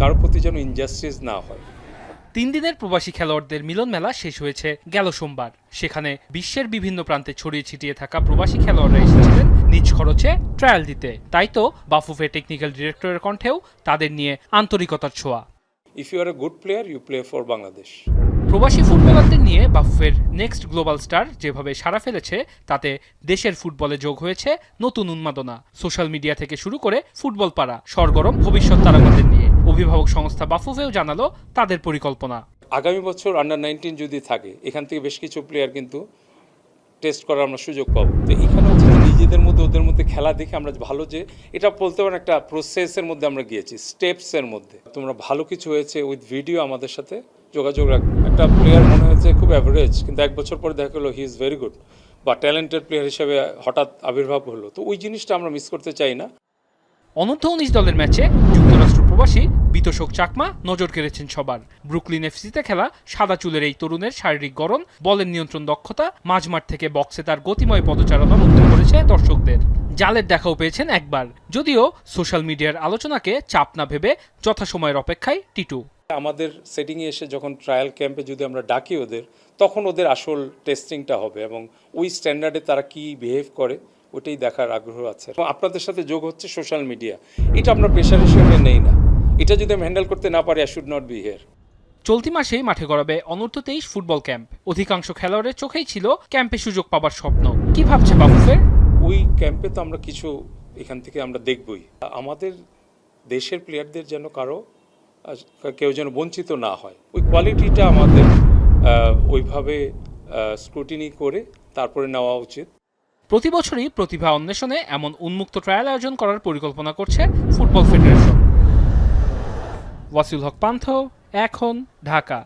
কারও প্রতি যেন ইনজাস্টিস না হয়। তিন দিনের প্রবাসী খেলোয়াড়দের মিলন মেলা শেষ হয়েছে গেল সোমবার। সেখানে বিশ্বের বিভিন্ন প্রান্তে ছড়িয়ে ছিটিয়ে থাকা প্রবাসী খেলোয়াড়রা এসেছিলেন নিজ খরচে ট্রায়াল দিতে। তাই তো বাফুফে টেকনিক্যাল ডিরেক্টরের কণ্ঠেও তাদের নিয়ে আন্তরিকতার ছোঁয়া। If you are a good player you play for Bangladesh প্রবাসী ফুটবলারদের নিয়ে বাফুফের নেক্সট গ্লোবাল স্টার যেভাবে সাড়া ফেলেছে তাতে দেশের ফুটবলে যোগ হয়েছে নতুন উন্মাদনা। সোশ্যাল মিডিয়া থেকে শুরু করে ফুটবল পাড়া সরগরম ভবিষ্যৎ তারকাদের নিয়ে। অভিভাবক সংস্থা বাফুফেও জানালো তাদের পরিকল্পনা। আগামী বছর আন্ডার নাইনটিন যদি থাকে এখান থেকে বেশ কিছু প্লেয়ার কিন্তু টেস্ট করার আমরা সুযোগ পাবো। তো এখানে হচ্ছে নিজেদের মধ্যে ওদের মধ্যে খেলা দেখে আমরা ভালো যে এটা বলতে পারেন একটা প্রসেসের মধ্যে আমরা গিয়েছি স্টেপসের মধ্যে। তোমরা ভালো কিছু হয়েছে উইথ ভিডিও আমাদের সাথে যোগাযোগ রাখ। একটা প্লেয়ার মনে হয়েছে খুব অ্যাভারেজ কিন্তু এক বছর পরে দেখা গেলো হি ইজ ভেরি গুড বা ট্যালেন্টেড প্লেয়ার হিসেবে হঠাৎ আবির্ভাব হলো। তো ওই জিনিসটা আমরা মিস করতে চাই না। অনূর্ধ্ব উনিশ দলের ম্যাচে যুক্তরাষ্ট্র প্রবাসী বিতোষক চাকমা নজর কেড়েছেন সবার। ব্রুকলিন এফসিতে খেলা সাদা চুলের এই তরুণের শারীরিক গড়ন, বলের নিয়ন্ত্রণ দক্ষতা, মাঝমাঠ থেকে বক্সে তার গতিময় পদচারণা মুগ্ধ করেছে দর্শকদের। জালের দেখাও পেয়েছেন একবার। যদিও সোশ্যাল মিডিয়ার আলোচনাকে চাপ না ভেবে যথাসময়ের অপেক্ষায় টিটু। আমাদের সেটিংয়ে এসে যখন ট্রায়াল ক্যাম্পে যদি আমরা ডাকি ওদের, তখন ওদের আসল টেস্টিংটা হবে এবং ওই স্ট্যান্ডার্ডে তারা কি বিহেভ করে, ওটাই দেখার আগ্রহ আছে। আপনাদের সাথে যোগ হচ্ছে সোশ্যাল মিডিয়া। এটা আমরা প্রেশার হিসেবে নেই না। এটা যদি আমি হ্যান্ডেল করতে না পারি I should not be here চলতি মাসেই মাঠে গড়াবে অনূর্ধ্ব তেইশ ফুটবল ক্যাম্প। অধিকাংশ খেলোয়াড়ের চোখেই ছিল ক্যাম্পে সুযোগ পাবার স্বপ্ন। কি ভাবছে বাফুফের ওই ক্যাম্পে তো আমরা কিছু এখান থেকে আমরা দেখবই। আমাদের দেশের প্লেয়ারদের যেন কারও কেউ যেন বঞ্চিত না হয়। ওই কোয়ালিটিটা আমাদের ওইভাবে স্ক্রুটিনি করে তারপরে নেওয়া উচিত। প্রতি বছরই প্রতিভা অন্বেষণে এমন উন্মুক্ত ট্রায়াল আয়োজন করার পরিকল্পনা করছে ফুটবল ফেডারেশন ওয়াসিল হক পান্থ এখন ঢাকা।